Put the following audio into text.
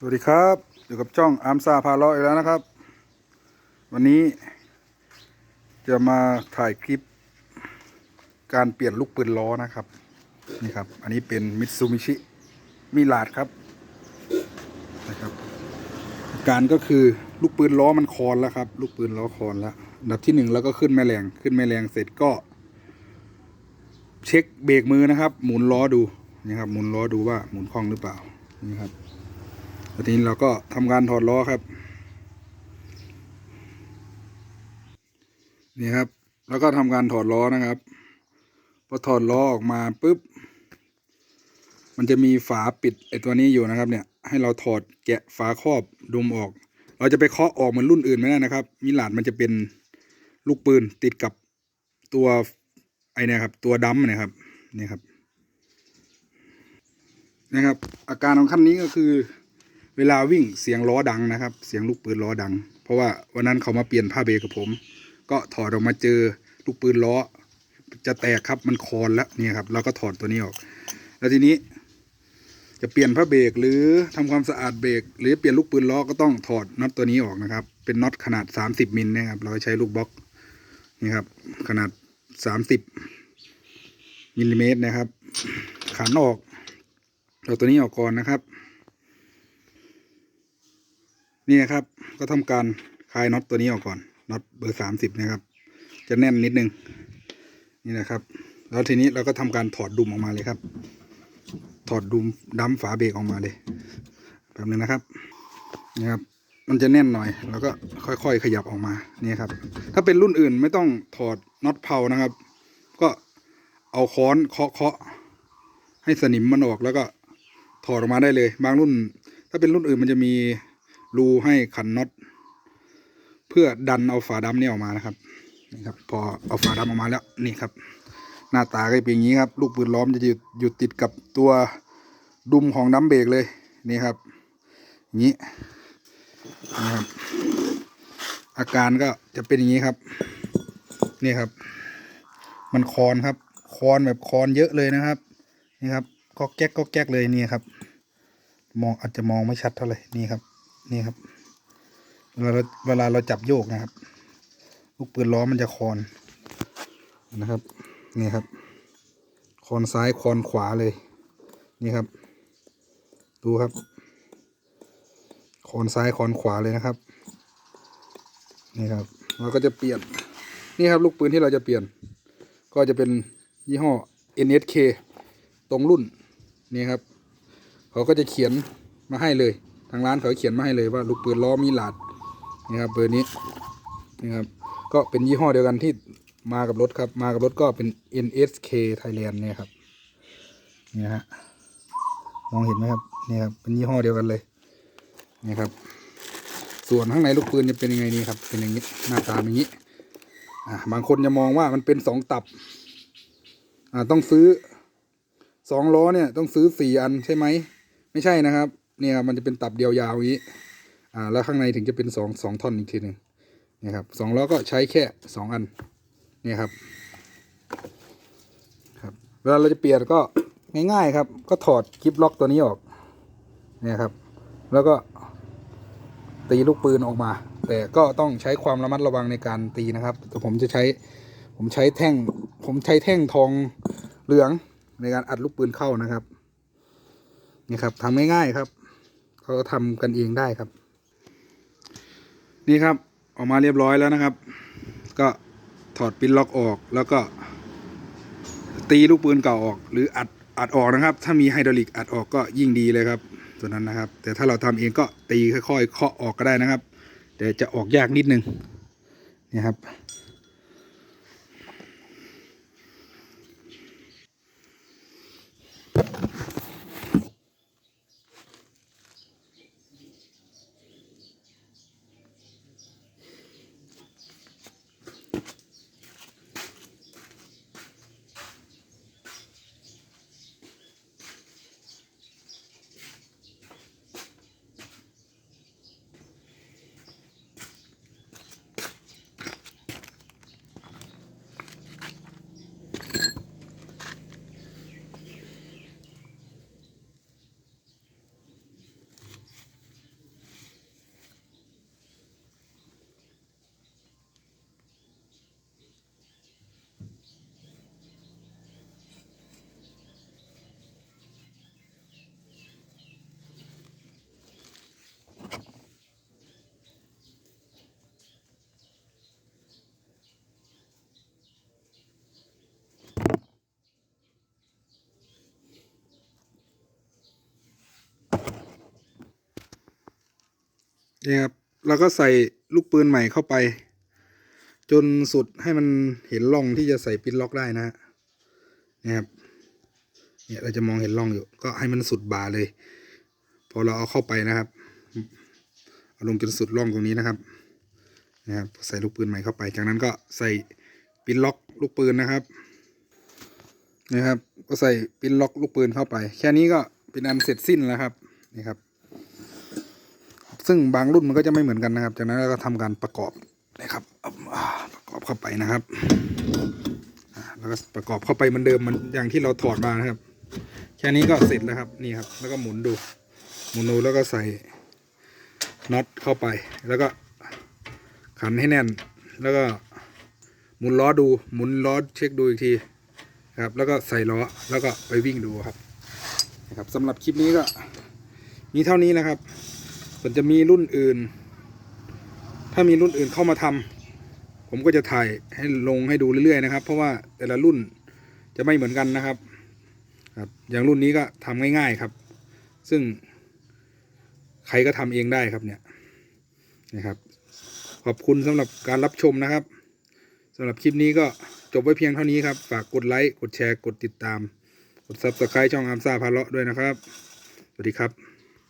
สวัสดีครับอยู่กับจ้องอาร์มซาพาเลาะอีกแล้วนะครับ วันนี้จะมาถ่ายคลิป การเปลี่ยนลูกปืนล้อนะครับ นี่ครับ อันนี้เป็นมิตซูมิชิมิลาดครับนะครับ การก็คือลูกปืนล้อมันคอนแล้วครับ ลูกปืนล้อคอนแล้วดับที่หนึ่งแล้วก็ขึ้นแม่แรงขึ้นแม่แรงเสร็จก็ เช็คเบรกมือนะครับ หมุนล้อดูนี่ครับ หมุนล้อดูว่าหมุนคล่องหรือเปล่านี่ครับ ทีนี้เราก็ทำการถอดล้อครับ นี่ครับ แล้วก็ทำการถอดล้อนะครับ พอถอดล้อออกมาปุ๊บ มันจะมีฝาปิดไอตัวนี้อยู่นะครับ เนี่ย ให้เราถอดแกะฝาครอบดุมออก เราจะไปเคาะออกเหมือนรุ่นอื่นไม่ได้นะครับ มิลาดมันจะเป็นลูกปืนติดกับตัวไอเนี่ยครับ ตัวดัมนะครับ นี่ครับ นะครับ อาการของคันนี้ก็คือ เวลาวิ่งเสียงล้อดังนะครับ เสียงลูกปืนล้อดัง เพราะว่าวันนั้นเขามาเปลี่ยนผ้าเบรกกับผม ก็ถอดออกมาเจอลูกปืนล้อ จะแตกครับมันคอนแล้วนี่ครับเราก็ถอดตัวนี้ออก แล้วทีนี้ จะเปลี่ยนผ้าเบรกหรือทำความสะอาดเบรกหรือเปลี่ยนลูกปืนล้อก็ต้องถอดน็อตตัวนี้ออกนะครับ เป็นน็อตขนาด 30มิลนะครับเราใช้ลูกบล็อกนี่ครับ ขนาด 30มิลลิเมตรนะครับขันออกเอาตัวนี้ออกก่อนนะครับ นี่นะครับ ก็ทำการคลายน็อตตัวนี้ออกก่อนน็อตเบอร์สามสิบนะครับ จะแน่นนิดนึง นี่นะครับ แล้วทีนี้เราก็ทำการถอดดุมออกมาเลยครับ ถอดดุมดั้มฝาเบรกออกมาเลยแป๊บนึงนะครับนี่ครับ มันจะแน่นหน่อย แล้วก็ค่อยๆขยับออกมานี่ครับ ถ้าเป็นรุ่นอื่นไม่ต้องถอดน็อตเพานะครับ ก็เอาค้อนเคาะเคาะให้สนิมมันออกแล้วก็ถอดออกมาได้เลย บางรุ่น ถ้าเป็นรุ่นอื่นมันจะมี รูให้ขันน็อตเพื่อดันเอาฝาดำเนี่ยออกมานะครับนี่ครับ พอเอาฝาดำออกมาแล้วนี่ครับ หน้าตาก็เป็นอย่างนี้ครับ ลูกปืนล้อมจะอยู่อยู่ติดกับตัวดุมของดัมเบรกเลยนี่ครับอย่างนี้นี่ครับ อาการก็จะเป็นอย่างนี้ครับ นี่ครับ มันคอนครับ คอนแบบคอนเยอะเลยนะครับ นี่ครับก็แก๊กก็แก๊กเลยนี่ครับ มองอาจจะมองไม่ชัดเท่าไหร่นี่ครับ นี่ครับ เวลาเราเวลาเราจับโยกนะครับ ลูกปืนล้อมันจะคอนนะครับ นี่ครับ คอนซ้ายคอนขวาเลย นี่ครับ ดูครับ คอนซ้ายคอนขวาเลยนะครับ นี่ครับเราก็จะเปลี่ยน นี่ครับลูกปืนที่เราจะเปลี่ยน ก็จะเป็นยี่ห้อ NSK ตรงรุ่น นี่ครับ เขาก็จะเขียนมาให้เลย ทางร้านเขาเขียนมาให้เลยว่าลูกปืนล้อมีหลาดนี่ครับเบอร์นี้นี่ครับก็เป็นยี่ห้อเดียวกันที่มากับรถครับมากับรถก็เป็น NSK Thailand เนี่ยครับนี่ฮะมองเห็นไหมครับนี่ครับเป็นยี่ห้อเดียวกันเลยนี่ครับ ส่วนข้างในลูกปืนจะเป็นยังไงนี่ครับเป็นอย่างนี้หน้าตาเป็นอย่างนี้อ่าบางคนจะมองว่ามันเป็นสองตับอ่าต้องซื้อสองล้อเนี่ยต้องซื้อสี่อันใช่ไหมไม่ใช่นะครับ เนี่ยมันจะเป็นตับเดียวยาวอย่างนี้อ่าแล้วข้างในถึงจะเป็นสองสองท่อนอีกทีหนึ่งเนี่ยครับสองล้อก็ใช้แค่สองอันเนี่ยครับครับเวลาเราจะเปลี่ยนก็ง่ายๆครับ ก็ถอดคลิปล็อกตัวนี้ออกเนี่ยครับ แล้วก็ตีลูกปืนออกมา แต่ก็ต้องใช้ความระมัดระวังในการตีนะครับแต่ผมจะใช้ผมใช้แท่ง ผมใช้แท่งทองเหลืองในการอัดลูกปืนเข้านะครับนี่ครับทำง่ายๆครับ เขาก็ทำกันเองได้ครับ นี่ครับออกมาเรียบร้อยแล้วนะครับ ก็ถอดปินล็อกออกแล้วก็ ตีลูกปืนเก่าออก หรืออัดอัดออกนะครับ ถ้ามีไฮดรอลิกอัดออกก็ยิ่งดีเลยครับตัวนั้นนะครับ แต่ถ้าเราทำเองก็ตีค่อยๆเคาะออกก็ได้นะครับ แต่จะออกยากนิดนึงนี่ครับ นี่ครับแล้วก็ใส่ลูกปืนใหม่เข้าไป จนสุดให้มันเห็นร่องที่จะใส่ปินล็อกได้นะฮะนี่ครับเนี่ยเราจะมองเห็นร่องอยู่ ก็ให้มันสุดบ่าเลย พอเราเอาเข้าไปนะครับเอาลงจนสุดร่องตรงนี้นะครับนะครับใส่ลูกปืนใหม่เข้าไป จากนั้นก็ใส่ปินล็อกลูกปืนนะครับนะครับ ก็ใส่ปินล็อกลูกปืนเข้าไป แค่นี้ก็เป็นอันเสร็จสิ้นแล้วครับนี่ครับ ซึ่งบางรุ่นมันก็จะไม่เหมือนกันนะครับ จากนั้นเราก็ทำการประกอบนะครับประกอบเข้าไปนะครับแล้วก็ประกอบเข้าไปเหมือนเดิมมันอย่างที่เราถอดมานะครับ แค่นี้ก็เสร็จแล้วครับนี่ครับ แล้วก็หมุนดู หมุนดูแล้วก็ใส่น็อตเข้าไป แล้วก็ขันให้แน่น แล้วก็หมุนล้อดูหมุนล้อเช็คดูอีกทีครับ แล้วก็ใส่ล้อแล้วก็ไปวิ่งดูครับนะครับสำหรับคลิปนี้ก็มีเท่านี้นะครับ ส่วนจะมีรุ่นอื่น ถ้ามีรุ่นอื่นเข้ามาทำผมก็จะถ่ายให้ลงให้ดูเรื่อยๆนะครับ เพราะว่าแต่ละรุ่นจะไม่เหมือนกันนะครับ ครับ อย่างรุ่นนี้ก็ทำง่าย ๆครับ ซึ่งใครก็ทำเองได้ครับเนี่ยนะครับ ขอบคุณสำหรับการรับชมนะครับสำหรับคลิปนี้ก็จบไว้เพียงเท่านี้ครับ ฝากกดไลค์ กดแชร์ กดติดตาม กด subscribe ช่องอามซ่าพาเลาะด้วยนะครับ สวัสดีครับ